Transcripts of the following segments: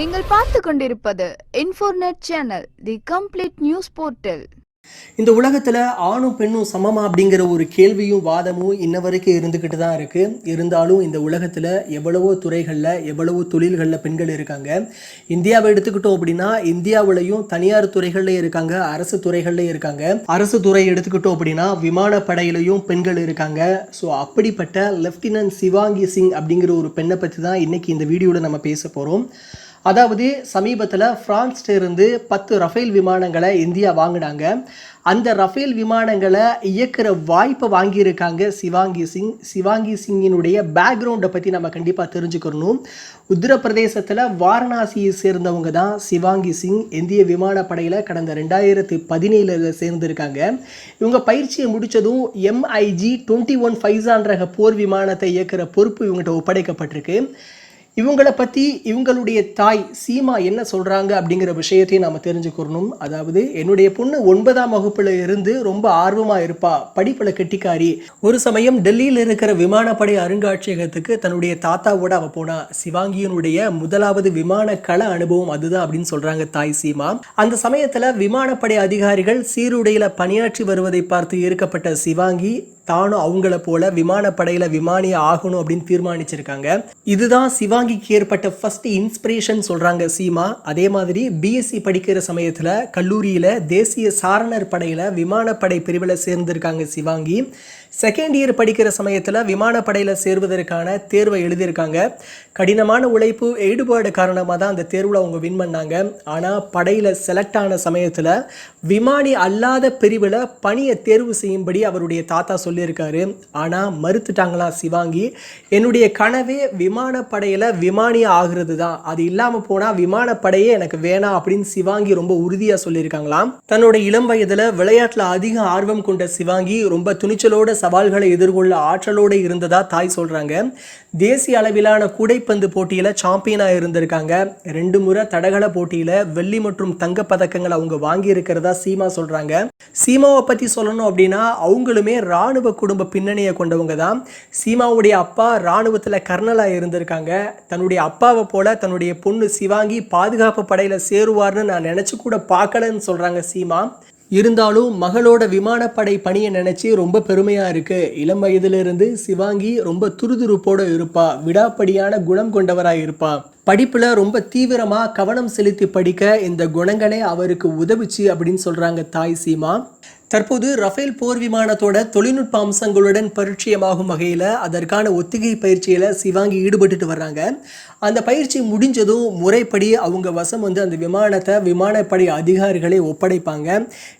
நீங்கள் பார்த்து கொண்டிருப்பது Infornet channel the complete news portal இந்த உலகத்தில் ஆணும் பெண்ணும் சமமா அப்படிங்கிற ஒரு கேள்வியும் வாதமும் இன்ன வரைக்கும் இருந்துக்கிட்டு தான் இருக்குது இருந்தாலும் இந்த உலகத்தில் எவ்வளவோ துறைகளில் எவ்வளவோ தொழில்களில் பெண்கள் இருக்காங்க. இந்தியாவை எடுத்துக்கிட்டோம் அப்படின்னா இந்தியாவிலையும் தனியார் துறைகள்லையும் இருக்காங்க அரசு துறைகள்லையும் இருக்காங்க. அரசு துறை எடுத்துக்கிட்டோம் அப்படின்னா விமானப்படையிலையும் பெண்கள் இருக்காங்க. ஸோ அப்படிப்பட்ட லெஃப்டினன்ட் சிவாங்கி சிங் அப்படிங்கிற ஒரு பெண்ணை பற்றி தான் இன்னைக்கு இந்த வீடியோவில் நம்ம பேச போகிறோம் அதாவது சமீபத்தில் பிரான்ஸ்ல இருந்து பத்து ரஃபேல் விமானங்களை இந்தியா வாங்கினாங்க. அந்த ரஃபேல் விமானங்களை இயக்கிற வாய்ப்பை வாங்கியிருக்காங்க சிவாங்கி சிங் சிவாங்கி சிங்கினுடைய பேக்ரவுண்டை பற்றி நம்ம கண்டிப்பாக தெரிஞ்சுக்கணும். உத்தரப்பிரதேசத்தில் வாரணாசியை சேர்ந்தவங்க தான் சிவாங்கி சிங். இந்திய விமானப்படையில் கடந்த ரெண்டாயிரத்தி பதினேழில் சேர்ந்திருக்காங்க. இவங்க பயிற்சியை முடித்ததும் எம்ஐஜி டுவெண்ட்டி ஒன் ஃபைசான்ற போர் விமானத்தை இயக்கிற பொறுப்பு இவங்ககிட்ட ஒப்படைக்கப்பட்டிருக்கு. இவங்களை பற்றி இவங்களுடைய தாய் சீமா என்ன சொல்கிறாங்க அப்படிங்கிற விஷயத்தையும் நாம் தெரிஞ்சுக்கிறணும். அதாவது என்னுடைய பொண்ணு ஒன்பதாம் வகுப்பில் இருந்து ரொம்ப ஆர்வமாக இருப்பா படிப்பில் கெட்டிக்காரி. ஒரு சமயம் டெல்லியில் இருக்கிற விமானப்படை அருங்காட்சியகத்துக்கு தன்னுடைய தாத்தாவோட அவள் போனா. சிவாங்கியினுடைய முதலாவது விமான கள அனுபவம் அதுதான் அப்படின்னு சொல்கிறாங்க தாய் சீமா. அந்த சமயத்தில் விமானப்படை அதிகாரிகள் சீருடையில் பணியாற்றி வருவதை பார்த்து ஈர்க்கப்பட்ட சிவாங்கி தானும் அவங்கள போல விமானப்படையில விமானி ஆகணும் அப்படின்னு தீர்மானிச்சிருக்காங்க. இதுதான் சிவாங்கிக்கு ஏற்பட்ட ஃபர்ஸ்ட் இன்ஸ்பிரேஷன் சொல்றாங்க சீமா. அதே மாதிரி பிஎஸ்சி படிக்கிற சமயத்துல கல்லூரியில தேசிய சாரணர் படையில விமானப்படை பிரிவில் சேர்ந்திருக்காங்க சிவாங்கி. செகண்ட் இயர் படிக்கிற சமயத்தில் விமானப்படையில் சேர்வதற்கான தேர்வை எழுதியிருக்காங்க. கடினமான உழைப்பு ஈடுபாடு காரணமாக தான் அந்த தேர்வில் அவங்க வின் பண்ணாங்க. ஆனால் படையில் செலக்ட் ஆன சமயத்தில் விமானி அல்லாத பிரிவில் பணியை தேர்வு செய்யும்படி அவருடைய தாத்தா சொல்லி சொல்லியிருக்காரு. ஆனால் மறுத்துட்டாங்களாம் சிவாங்கி? என்னுடைய கனவே விமானப்படையில் விமானி ஆகிறது தான் அது இல்லாமல் போனால் விமானப்படையே எனக்கு வேணாம் அப்படின்னு சிவாங்கி ரொம்ப உறுதியாக சொல்லியிருக்காங்களாம். தன்னோட இளம் வயதில் விளையாட்டில் அதிக ஆர்வம் கொண்ட சிவாங்கி ரொம்ப துணிச்சலோட சவால்களை எதிர்கொள்ள ஆற்றலோடு இருந்ததா தாய் சொல்கிறாங்க தேசிய அளவிலான கூடைப்பந்து போட்டியில் சாம்பியனாக இருந்திருக்காங்க. ரெண்டு முறை தடகள போட்டியில் வெள்ளி மற்றும் தங்க பதக்கங்களை அவங்க வாங்கி இருக்கிறதா சீமா சொல்கிறாங்க சீமாவை பற்றி சொல்லணும் அப்படின்னா அவங்களுமே ராணுவ குடும்ப பின்னணியை கொண்டவங்க தான். சீமாவுடைய அப்பா ராணுவத்தில் கர்னலாக இருந்திருக்காங்க. தன்னுடைய அப்பாவை போல தன்னுடைய பொண்ணு சிவாங்கி பாதுகாப்பு படையில் சேருவார்னு நான் நினச்சி கூட பார்க்கலன்னு சொல்கிறாங்க சீமா. இருந்தாலும் மகளோட விமானப்படை பணியை நினைச்சு ரொம்ப பெருமையா இருக்கு. இளம் வயதிலிருந்து சிவாங்கி ரொம்ப துருதுருப்போட இருப்பா. விடாப்படியான குணம் கொண்டவரா இருப்பா. படிப்புல ரொம்ப தீவிரமா கவனம் செலுத்தி படிக்க இந்த குணங்களே அவருக்கு உதவுச்சு அப்படின்னு சொல்றாங்க தாய் சீமா. தற்போது ரஃபேல் போர் விமானத்தோட தொழில்நுட்ப அம்சங்களுடன் பரிச்சயமாகும் வகையில் அதற்கான ஒத்திகை பயிற்சியில் சிவாங்கி ஈடுபட்டுட்டு வர்றாங்க. அந்த பயிற்சி முடிஞ்சதும் முறைப்படி அவங்க வசம் வந்து அந்த விமானத்தை விமானப்படை அதிகாரிகளை ஒப்படைப்பாங்க.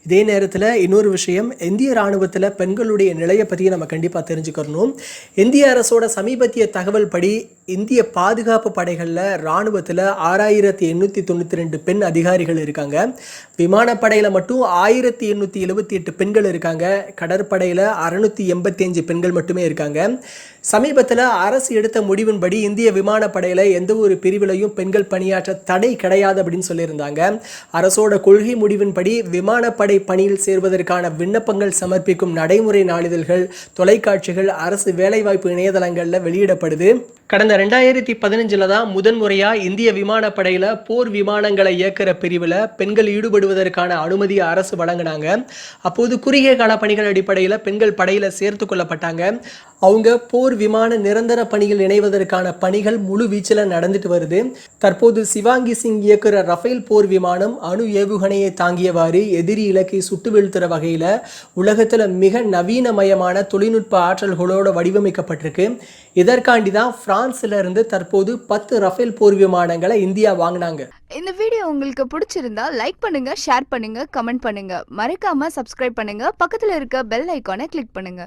இதே நேரத்தில் இன்னொரு விஷயம் இந்திய இராணுவத்தில் பெண்களுடைய நிலையை பற்றி நம்ம கண்டிப்பாக தெரிஞ்சுக்கணும் இந்திய அரசோட சமீபத்திய தகவல் படி இந்திய பாதுகாப்பு படைகளில் இராணுவத்தில் ஆறாயிரத்தி எண்ணூற்றி தொண்ணூற்றி ரெண்டு பெண் அதிகாரிகள் இருக்காங்க. விமானப்படையில் மட்டும் ஆயிரத்தி எண்ணூற்றி எழுபத்தி எட்டு பெண்கள் இருக்காங்க. கடற்படையில் அறநூற்றி எண்பத்தி அஞ்சு பெண்கள் மட்டுமே இருக்காங்க. சமீபத்தில் அரசு எடுத்த முடிவின்படி இந்திய விமானப்படையில் எந்த ஒரு பிரிவிலையும் பெண்கள் பணியாற்ற தடை கிடையாது அப்படின்னு சொல்லியிருந்தாங்க. அரசோட கொள்கை முடிவின்படி விமானப்படை பணியில் சேர்வதற்கான விண்ணப்பங்கள் சமர்ப்பிக்கும் நடைமுறை நாளிதழ்கள் தொலைக்காட்சிகள் அரசு வேலைவாய்ப்பு இணையதளங்களில் வெளியிடப்படுது. கடந்த ரெண்டாயிரத்தி பதினஞ்சில் தான் முதன்முறையாக இந்திய விமானப்படையில் போர் விமானங்களை இயக்கிற பிரிவில் பெண்கள் ஈடுபடுவதற்கான அனுமதியை அரசு வழங்கினாங்க. அப்போது குறுகிய கால பணிகள் அடிப்படையில் பெண்கள் படையில் சேர்த்து கொள்ளப்பட்டாங்க. அவங்க போர் விமான நிரந்தர பணியில் இணைவதற்கான பணிகள் முழு வீச்சில் நடந்துட்டு வருது. தற்போது சிவாங்கி சிங் இயக்குற ரஃபேல் போர் விமானம் அணு ஏவுகணையை தாங்கியவாறு எதிரி இலக்கை சுட்டு வீழ்த்துற வகையில் உலகத்தில் மிக நவீனமயமான தொழில்நுட்ப ஆற்றல்களோடு வடிவமைக்கப்பட்டிருக்கு. இதற்காண்டி தான் பிரான்ஸ்ல இருந்து தற்போது பத்து ரஃபேல் போர் விமானங்களை இந்தியா வாங்கினாங்க. இந்த வீடியோ உங்களுக்கு பிடிச்சிருந்தா லைக் பண்ணுங்க ஷேர் பண்ணுங்க கமெண்ட் பண்ணுங்க. மறக்காம சப்ஸ்கிரைப் பண்ணுங்க. பக்கத்துல இருக்க பெல் ஐக்கானை கிளிக் பண்ணுங்க.